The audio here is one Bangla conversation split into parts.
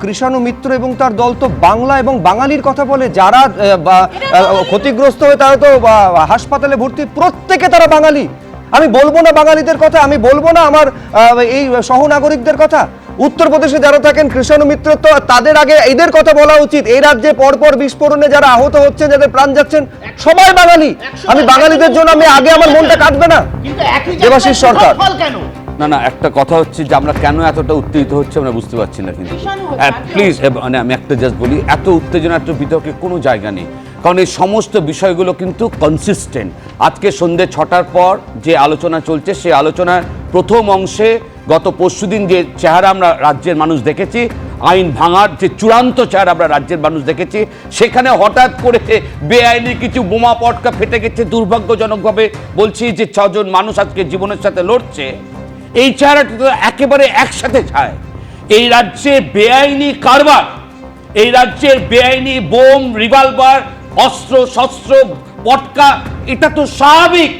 কৃষাণু মিত্র এবং তার দল তো বাংলা এবং বাঙালির কথা বলে যারা বা- ক্ষতিগ্রস্ত হয়ে তারা তো হাসপাতালে ভর্তি প্রত্যেকে তারা বাঙালি। আমি বলব না বাঙালিদের কথা আমি বলব না আমার এই সহনাগরিকদের কথা। উত্তরপ্রদেশে যারা থাকেন কৃষাণু মিত্র তো তাদের আগে এদের কথা বলা উচিত। এই রাজ্যে পরপর বিস্ফোরণে যারা আহত হচ্ছেন যাদের প্রাণ যাচ্ছেন সবাই বাঙালি। আমি বাঙালিদের জন্য আমি আগে আমার মনটা কাটবে না। দেবাশিস সরকার। না না একটা কথা হচ্ছে যে আমরা কেন এতটা উত্তেজিত হচ্ছে আমরা বুঝতে পারছি না কিন্তু। প্লিজ মানে আমি একটা জাস্ট বলি এত উত্তেজনা এত বিতর্কের কোনো জায়গা নেই। কারণ এই সমস্ত বিষয়গুলো কিন্তু কনসিস্টেন্ট আজকে সন্ধ্যে ছটার পর যে আলোচনা চলছে সেই আলোচনার প্রথম অংশে গত পরশুদিন যে চেহারা আমরা রাজ্যের মানুষ দেখেছি আইন ভাঙার যে চূড়ান্ত চেহারা আমরা রাজ্যের মানুষ দেখেছি সেখানে হঠাৎ করে বেআইনি কিছু বোমা পটকা ফেটে গেছে দুর্ভাগ্যজনকভাবে বলছি যে ছজন মানুষ আজকে জীবনের সাথে লড়ছে। এই চেহারাটা তো একেবারে একসাথে ছায়। এই রাজ্যে বেআইনি কারবার এই রাজ্যের বেআইনি বোম রিভলভার অস্ত্র শস্ত্র পটকা এটা তো স্বাভাবিক।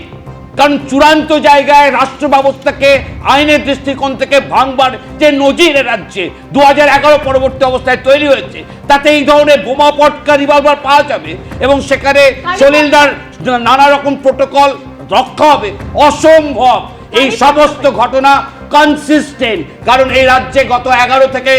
কারণ চূড়ান্ত জায়গায় রাষ্ট্র ব্যবস্থাকে আইনের দৃষ্টিকোণ থেকে ভাঙবার যে নজির রাজ্যে দু হাজার এগারো পরবর্তী অবস্থায় তৈরি হয়েছে তাতে এই ধরনের বোমা পটকা রিভলভার পাওয়া যাবে এবং সেখানে সলিলদার নানা রকম প্রোটোকল রক্ষা হবে। অসম্ভব। এই সমস্ত ঘটনা কনসিস্টেন্ট কারণ এই রাজ্যে গত এগারো থেকে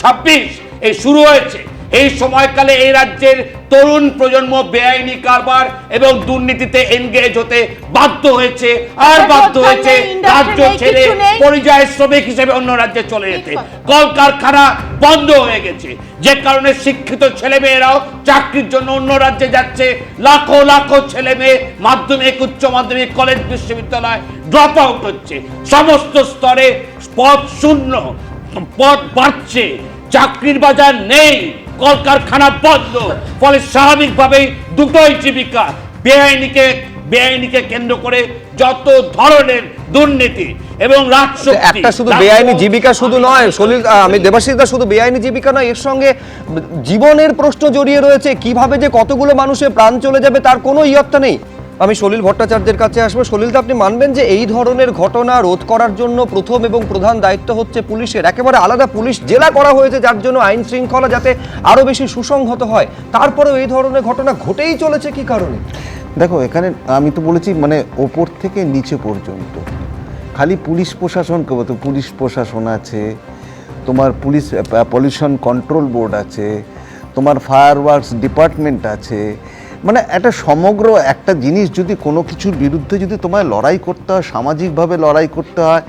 ছাব্বিশ এই শুরু হয়েছে। এই সময়কালে এই রাজ্যের তরুণ প্রজন্ম বেআইনি কারবার এবং দুর্নীতিতে এনগেজ হতে বাধ্য হয়েছে আর বাধ্য হয়েছে রাজ্য ছেড়ে পরিযায়ী শ্রমিক হিসেবে অন্য রাজ্যে চলে যেতে। কলকারখানা বন্ধ হয়ে গেছে। যে কারণে শিক্ষিত ছেলে মেয়েরাও চাকরির জন্য অন্য রাজ্যে যাচ্ছে। লাখো লাখো ছেলে মেয়ে মাধ্যমিক উচ্চ মাধ্যমিক কলেজ বিশ্ববিদ্যালয় ড্রপ আউট হচ্ছে। সমস্ত স্তরে পদ শূন্য পদ বাড়ছে। চাকরির বাজার নেই। কলকারখানা বন্ধ। ফলে স্বাভাবিকভাবেই দুটোই জীবিকা। বেআইনিকে বেআইনিকে কেন্দ্র করে যত ধরনের দুর্নীতি এবং রাজশক্তি একটা শুধু বেআইনি জীবিকা শুধু নয় সলিল আমি দেবাশিস দা শুধু বেআইনি জীবিকা নয় এর সঙ্গে জীবনের প্রশ্ন জড়িয়ে রয়েছে কীভাবে যে কতগুলো মানুষের প্রাণ চলে যাবে তার কোনো ইয়ত্তা নেই। আমি সলিল ভট্টাচার্যের কাছে আসব। সলিল দা আপনি মানবেন যে এই ধরনের ঘটনা রোধ করার জন্য প্রথম এবং প্রধান দায়িত্ব হচ্ছে পুলিশের। একেবারে আলাদা পুলিশ জেলা করা হয়েছে, যার জন্য আইন শৃঙ্খলা যাতে আরও বেশি সুসংহত হয়। তারপরেও এই ধরনের ঘটনা ঘটেই চলেছে কি কারণে? দেখো, এখানে আমি তো বলেছি মানে ওপর থেকে নিচে পর্যন্ত। খালি পুলিশ প্রশাসনকে বলতো পুলিশ প্রশাসন আছে, তোমার পুলিশ পলিউশন কন্ট্রোল বোর্ড আছে, তোমার ফায়ার ওয়ার্কস ডিপার্টমেন্ট আছে মানে একটা সমগ্র একটা জিনিস যদি কোনো কিছুর বিরুদ্ধে যদি তোমায় লড়াই করতে হয় সামাজিকভাবে লড়াই করতে হয়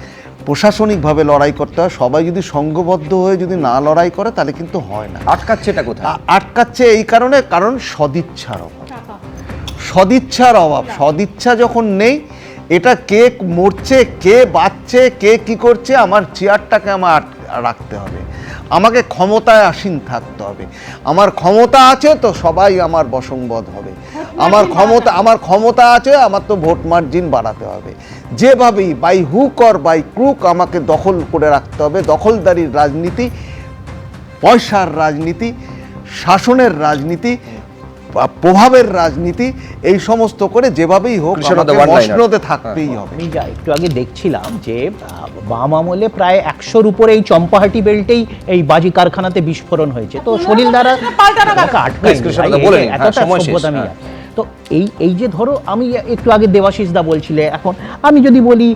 প্রশাসনিকভাবে লড়াই করতে হয় সবাই যদি সংঘবদ্ধ হয়ে যদি না লড়াই করে তাহলে কিন্তু হয় না। আটকাচ্ছে এটা কোথায়? আটকাচ্ছে এই কারণে কারণ সদিচ্ছার অভাব। সদিচ্ছার অভাব। সদিচ্ছা যখন নেই এটা কে মরছে কে বাঁচছে কে কি করছে আমার চেয়ারটাকে আমার আট- রাখতে হবে। আমাকে ক্ষমতায় আসীন থাকতে হবে। আমার ক্ষমতা আছে তো সবাই আমার বসংবদ হবে। আমার ক্ষমতা আমার ক্ষমতা আছে, আমার তো ভোট মার্জিন বাড়াতে হবে। যেভাবেই by hook or by crook আমাকে দখল করে রাখতে হবে। দখলদারির রাজনীতি, পয়সার রাজনীতি, শাসনের রাজনীতি প্রভাবের রাজনীতি এই সমস্ত করে যেভাবেই হোক প্রশ্নতে মসনদে থাকতেই হবে। আমি যা একটু আগে দেখছিলাম যে বাম আমলে প্রায় একশোর উপরে এই চম্পাহাটি বেল্টেই এই বাজি কারখানাতে বিস্ফোরণ হয়েছে। তো শরীর দ্বারা হ্যাঁ, এতটা সভ্যতা হ্যাঁ। জানি। তো এই এই যে ধরো আমি একটু আগে দেবাশিস দা বলছিলে এখন আমি যদি বলি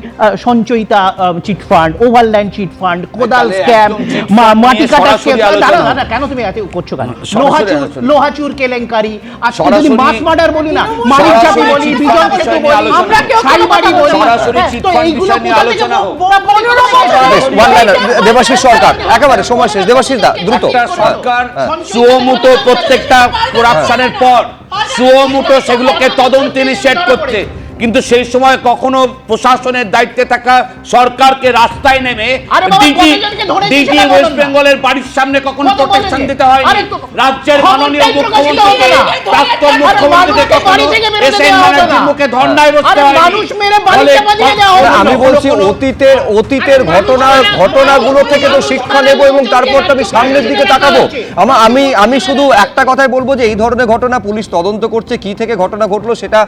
Sanchayita chit fund overland chit fund কোদাল স্ক্যাম মাটি কাটা দাঁড়াও, কেন তুমি এত করছ কেন? লোহাচুর লোহাচুর কেলেঙ্কারি। আজকে যদি মাস মার্ডার বলি না মানিক চাপি বলি বিজন সেতু বলি আমরা কেউ শালবাড়ি কথা বলি? সরাসরি হ্যাঁ, তো এইগুলো আলোচনা হোক। দেবাশিস সরকার একেবারে সময় শেষ। দেবাশিস দা দ্রুত। সরকার সুমুটো প্রত্যেকটা করাপশনের পর। সুমুটো সেগুলোকে তদন্ত নিষেধ করছে। কিন্তু সেই সময় কখনো প্রশাসনের দায়িত্বে থাকা সরকারকে রাস্তায় নেমে ডিজি ডিজি ওয়েস্ট বেঙ্গলের বাড়ির সামনে কখনো প্রোটেকশন দিতে তো- রাজ্যের মাননীয় প্রকাশিত মুখ্যমন্ত্রীকে প্রাক্তন মুখ্যমন্ত্রীকে কখনো এসএন ব্যানার্জির মুখে ধর্নায় বসতে না। আমি বলছি অতীতের অতীতের ঘটনা ঘটনাগুলো থেকে তো শিক্ষা নেব এবং তারপর তো আমি সামনের দিকে তাকাবো। আমা আমি আমি শুধু একটা কথাই বলব যে এই ধরনের ঘটনা পুলিশ তদন্ত করছে কি থেকে ঘটনা ঘটলো সেটা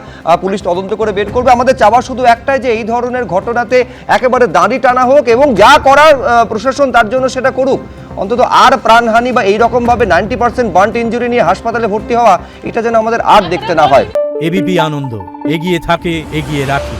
পুলিশ তদন্ত করে বের করবে। আমাদের চাওয়া শুধু একটাই যে এই ধরনের ঘটনাতে একেবারে দাঁড়ি টানা হোক এবং যা করার প্রশাসন তার জন্য সেটা করুক। অন্তত আর প্রাণহানি বা এই রকম ভাবে নাইনটি পার্সেন্ট বার্ন্ট ইঞ্জুরি নিয়ে হাসপাতালে ভর্তি হওয়া, এটা যেন আমাদের আর দেখতে না হয়। এবিপি আনন্দ, এগিয়ে থাকে, এগিয়ে রাখে।